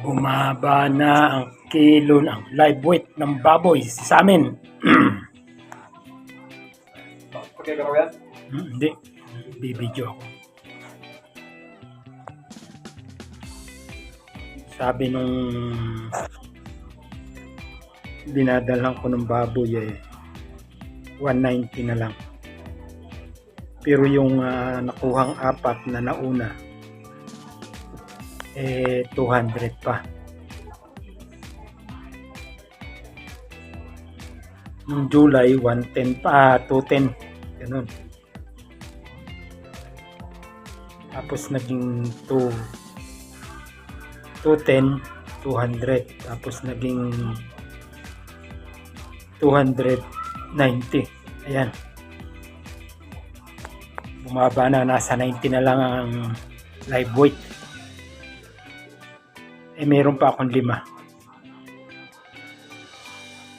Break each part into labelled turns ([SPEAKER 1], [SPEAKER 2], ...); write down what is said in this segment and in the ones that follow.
[SPEAKER 1] Bumaba na ang kilo ng live weight ng baboy sa amin.
[SPEAKER 2] Pagkagano ko yan?
[SPEAKER 1] Hmm, Hindi. Bibidyo ako. Sabi nung dinadalang ko ng baboy eh 190 na lang. Pero yung ah, nakuhang apat na nauna eh 200 pa. Nung July 110 pa, ah, 210. Ganun. Tapos naging 2 210 200 tapos naging 290 ayan bumaba na nasa 90 na lang ang live weight eh meron pa akong lima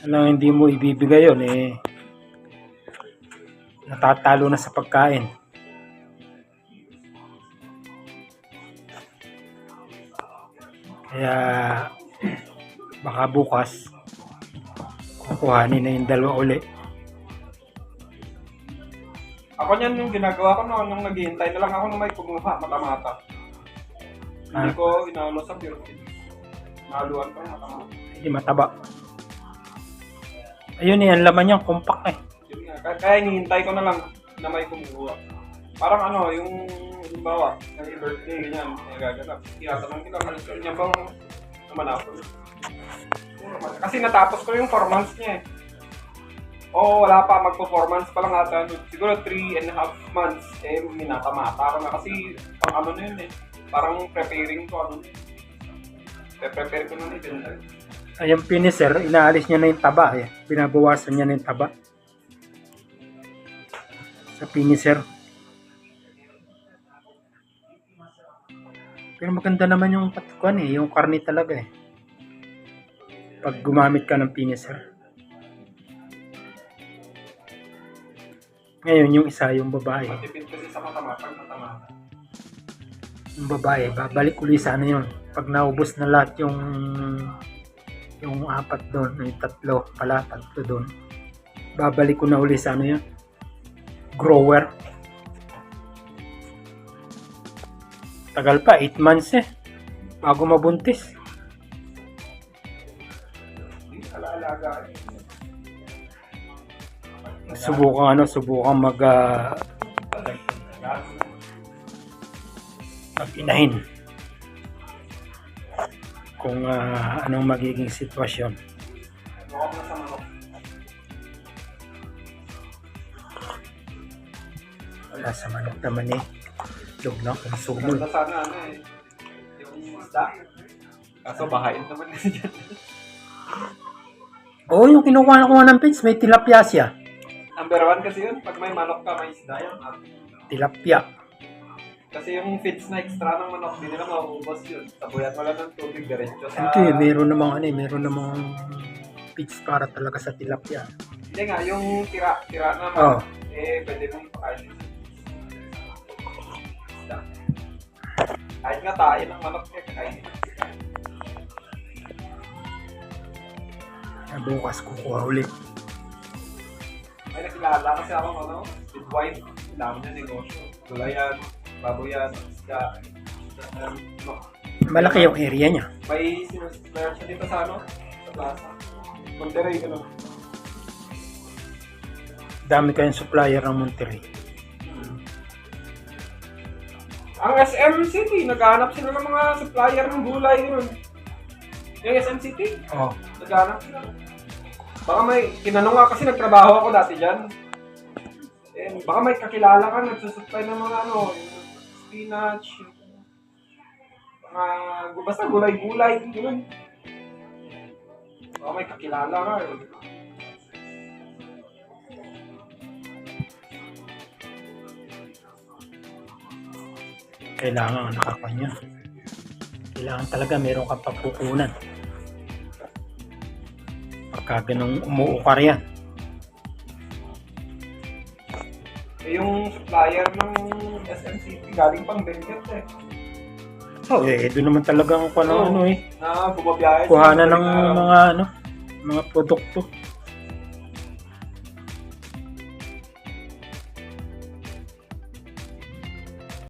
[SPEAKER 1] alam hindi mo ibibigay yon eh natatalo na sa pagkain Kaya baka bukas kukuhanin na yung dalawa uli.
[SPEAKER 2] Ako niyan yung ginagawa ko noon, nung naghihintay na lang ako nung may kumuha, mata-mata. Hindi
[SPEAKER 1] Ah.
[SPEAKER 2] ko inaulo sa pure feed. Naluan ko mata-mata.
[SPEAKER 1] Hindi mataba. Ayun eh, ang laman niya, compact eh.
[SPEAKER 2] Yun nga, kaya, hinihintay ko na lang na may kumuha. Parang ano, yung halimbawa, ng birthday, ganyan, eh, gaganap. Tinatanong kita, malis ko niya bang naman ako? Kasi natapos ko yung 4 months niya eh. Oo, wala pa, magpo-4 months pa lang ata. Siguro 3 and a half months, eh, minatamata ko na. Kasi, pang ano na yun eh. Parang preparing ko, ano. Pre-prepare ko na ibenta.
[SPEAKER 1] Ay, yung finisher, inaalis niya na yung taba eh. Binabawasan niya na yung taba. Sa finisher. Pero maganda naman yung patikuan eh, yung karne talaga eh. Pag gumamit ka ng finisher. Ngayon, yung isa, yung babae.
[SPEAKER 2] Matipid kasi sa matamata, matamata.
[SPEAKER 1] Yung babae, babalik uli sa ano yun. Pag naubos na lahat yung yung apat doon, yung tatlo pala, tatlo doon. Babalik ko na uli sa ano yun. Grower. Tagal pa, 8 months eh. Bago mabuntis. Subukan ano, subukan mag ah, mag-inahin. Kung ah, anong magiging sitwasyon. Wala sa manok naman eh. Log na konsumo.
[SPEAKER 2] Ganda sana ano eh. Yung isda. Kaso bahain naman dyan.
[SPEAKER 1] Oo, yung kinukuha ko ng pits, may tilapia siya.
[SPEAKER 2] Number one kasi yun, pag may manok ka, may isda yun. ah.
[SPEAKER 1] Tilapia.
[SPEAKER 2] Kasi yung feeds na extra ng manok, di nila mauubos yun. Sabuyan mo lang ng tubig diretso sa...
[SPEAKER 1] Ito eh, meron namang ano eh, meron namang pits para talaga sa tilapia.
[SPEAKER 2] Hindi nga, yung tira, tira na
[SPEAKER 1] Oo.
[SPEAKER 2] manok, eh, pwede mong pakain. Kahit nga tayo ng manok, eh, kakainin.
[SPEAKER 1] Kaya bukas kukuha ulit.
[SPEAKER 2] May nakilala kasi ako, ano, midwife. Ang dami niya negosyo. Gulayan, baboyan, isda.
[SPEAKER 1] Malaki yung area niya.
[SPEAKER 2] May sinusupplier siya dito sa ano? Sa plaza. Monterey, ano?
[SPEAKER 1] Dami kayong supplier ng Monterey.
[SPEAKER 2] Ang SM City, naghahanap sila ng mga supplier ng gulay yun. Yung SM City,
[SPEAKER 1] Oo.
[SPEAKER 2] naghahanap sila. Baka may, tinanong nga kasi nagtrabaho ako dati dyan. Eh, baka may kakilala ka, nagsusupply ng mga ano, yung spinach, yung mga, basta gulay-gulay, gano'n. Baka may kakilala ka. Eh.
[SPEAKER 1] Kailangan ang nakakanya. Kailangan talaga meron kang pagkukunan. Pagka ganong umuukar yan.
[SPEAKER 2] Eh, yung supplier ng SM City, galing pang Benguet eh.
[SPEAKER 1] Oh, eh, doon naman talaga ang ano, ano eh.
[SPEAKER 2] Na bumabiyahe.
[SPEAKER 1] Kuhanan ng mga ano, mga produkto.